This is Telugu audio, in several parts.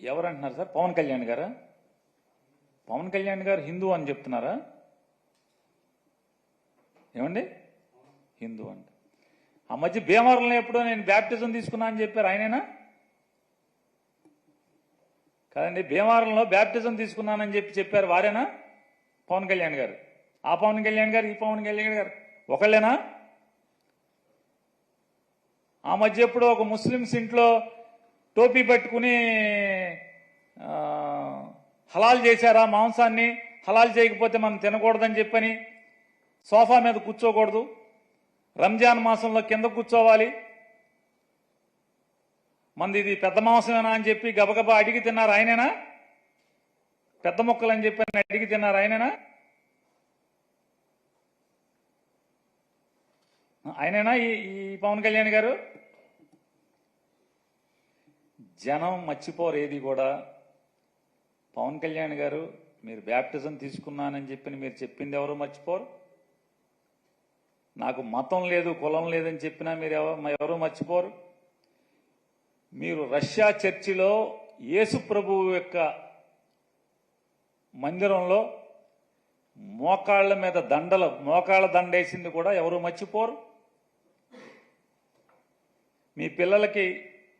ఎవరు అంటున్నారు సార్? పవన్ కళ్యాణ్ గారా? పవన్ కళ్యాణ్ గారు హిందూ అని చెప్తున్నారా? ఏమండి? హిందూ అంట. ఆ మధ్య భీమవరంలో ఎప్పుడో నేను బ్యాప్టిజం తీసుకున్నా అని చెప్పారు ఆయనేనా? కాదండి భీమవరంలో బ్యాప్టిజం తీసుకున్నానని చెప్పి చెప్పారు వారేనా? పవన్ కళ్యాణ్ గారు. ఆ పవన్ కళ్యాణ్ గారు ఈ పవన్ కళ్యాణ్ గారు. ఒకళ్ళేనా? ఆ మధ్య ఎప్పుడో ఒక ముస్లిమ్స్ ఇంట్లో టోపీ పెట్టుకుని హలాల్ చేశారా మాంసాన్ని? హలాల్ చేయకపోతే మనం తినకూడదని చెప్పని సోఫా మీద కూర్చోకూడదు. రంజాన్ మాసంలో కింద కూర్చోవాలి. మంది ఇది పెద్ద మాంసమేనా అని చెప్పి గబగబా అడిగి తిన్నారు ఆయనేనా? పెద్ద మొక్కలు అని చెప్పి అడిగి తిన్నారు ఆయనేనా? ఆయనేనా ఈ ఈ పవన్ కళ్యాణ్ గారు? జనం మర్చిపోరు ఏది కూడా పవన్ కళ్యాణ్ గారు మీరు బ్యాప్టిజం తీసుకున్నానని చెప్పి మీరు చెప్పింది ఎవరు మర్చిపోరు? నాకు మతం లేదు కులం లేదని చెప్పినా మీరు ఎవరు మర్చిపోరు? మీరు రష్యా చర్చిలో యేసు ప్రభువు యొక్క మందిరంలో మోకాళ్ళ మీద దండలు మోకాళ్ళ దండేసింది కూడా ఎవరు మర్చిపోరు? మీ పిల్లలకి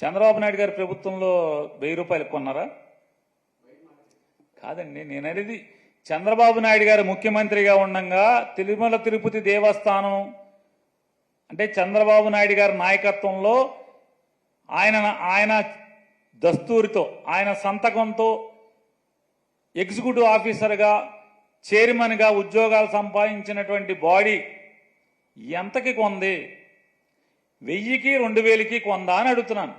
చంద్రబాబు నాయుడు గారి ప్రభుత్వంలో వెయ్యి రూపాయలు కొన్నారా? కాదండి నేను అనేది చంద్రబాబు నాయుడు గారు ముఖ్యమంత్రిగా ఉండగా తిరుమల తిరుపతి దేవస్థానం అంటే చంద్రబాబు నాయుడు గారి నాయకత్వంలో ఆయన ఆయన దస్తూరితో ఆయన సంతకంతో ఎగ్జిక్యూటివ్ ఆఫీసర్గా చైర్మన్గా ఉద్యోగాలు సంపాదించినటువంటి బాడీ ఎంతకి కొంది? వెయ్యికి రెండు వేలకి కొందా అని అడుగుతున్నాను.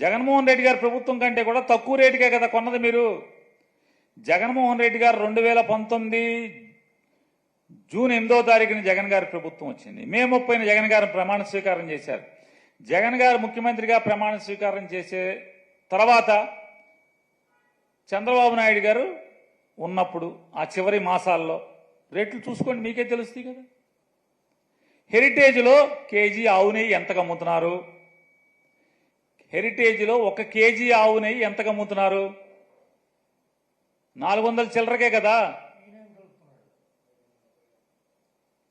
జగన్మోహన్ రెడ్డి గారి ప్రభుత్వం కంటే కూడా తక్కువ రేటుకే కదా కొన్నది మీరు. జగన్మోహన్ రెడ్డి గారు రెండు వేల పంతొమ్మిది జూన్ ఎనిమిదో తారీఖున జగన్ గారి ప్రభుత్వం వచ్చింది. మే ముప్పైన జగన్ గారు ప్రమాణ స్వీకారం చేశారు. జగన్ గారు ముఖ్యమంత్రిగా ప్రమాణ స్వీకారం చేసే తర్వాత చంద్రబాబు నాయుడు గారు ఉన్నప్పుడు ఆ చివరి మాసాల్లో రేట్లు చూసుకోండి మీకే తెలుస్తుంది కదా. హెరిటేజ్లో కేజీ ఆవు నెయ్యి ఎంతకు అమ్ముతున్నారు? హెరిటేజ్లో ఒక కేజీ ఆవు నెయ్యి ఎంతకు అమ్ముతున్నారు? నాలుగు వందల చిల్లరకే కదా?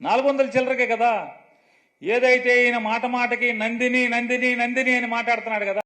నాలుగు వందల చిల్లరకే కదా? ఏదైతే ఈయన మాట మాటకి నందిని నందిని నందిని అని మాట్లాడుతున్నాడు కదా?